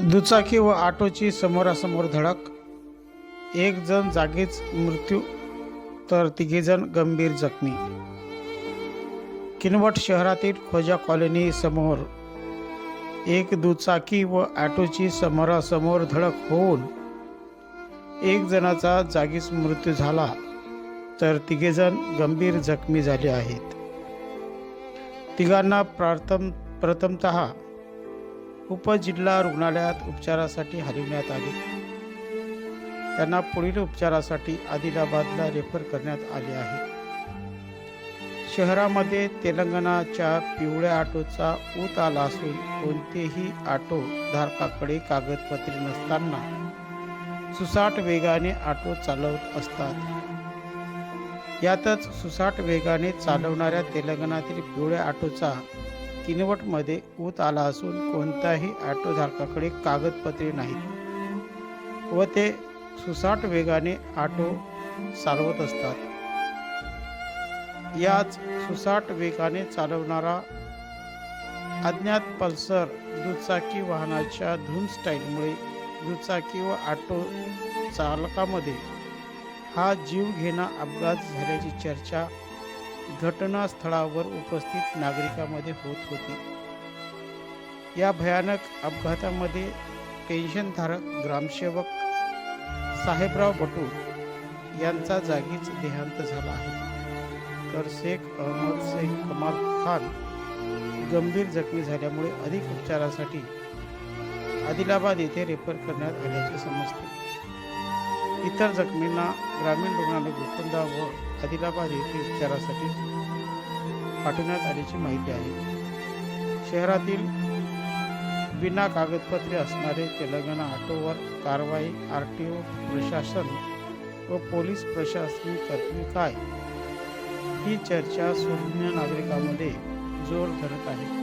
दुचाकी व ऑटोची समोरासमोर धडक. एक जण जागीच मृत्यू तर तिघेजण गंभीर जखमी. किनवट शहरातील खोजा कॉलनी समोर. एक दुचाकी व ऑटोची समोरासमोर धडक होऊन एक जणाचा जागीच मृत्यू झाला तर तिघेजण गंभीर जखमी झाले आहेत. तिघांना प्रथम प्रथमत उपजिल्हा रुग्णालयात उपचारासाठी हलविण्यात आले. त्यांना पुढील उपचारासाठी आदिलाबादला रेफर करण्यात आले आहे. शहरामध्ये तेलंगणाच्या पिवळ्या ऑटोचा ऊत आला असून कोणतेही ऑटो धारकाकडे कागदपत्रे नसताना सुसाट वेगाने ऑटो चालवत असतात. यातच सुसाट वेगाने चालवणाऱ्या तेलंगणातील पिवळ्या ऑटोचा किनवटमध्ये ऊत आला असून कोणत्याही ऑटोधारकाकडे कागदपत्रे नाहीत. व ते सुसाट वेगाने ऑटो चालवत असतात. याच सुसाट वेगाने चालवणारा अज्ञात पल्सर दुचाकी वाहनाच्या धून स्टाईलमुळे दुचाकी व ऑटो चालकामध्ये हा जीवघेणा अपघात झाल्याची चर्चा घटनास्थळावर उपस्थित नागरिकांमध्ये होत होती. या भयानक अपघातामध्ये पेन्शनधारक ग्रामसेवक साहेबराव बटू यांचा जागीच देहांत झाला आहे. तर शेख अहमद शेख कमाल खान गंभीर जखमी झाल्यामुळे अधिक उपचारासाठी आदिलाबाद येथे रेफर करण्यात आल्याचे समजते. इतर जखमींना ग्रामीण रुग्णालय गोकुंदा व आदिलाबाद येथे उपचारासाठी पाठवण्यात आल्याची माहिती आहे. शहरातील विना कागदपत्रे असणारे तेलंगणा ऑटोवर कारवाई आर टी ओ प्रशासन व पोलीस प्रशासन करतील काय? ही चर्चा सामान्य नागरिकांमध्ये जोर धरत आहे.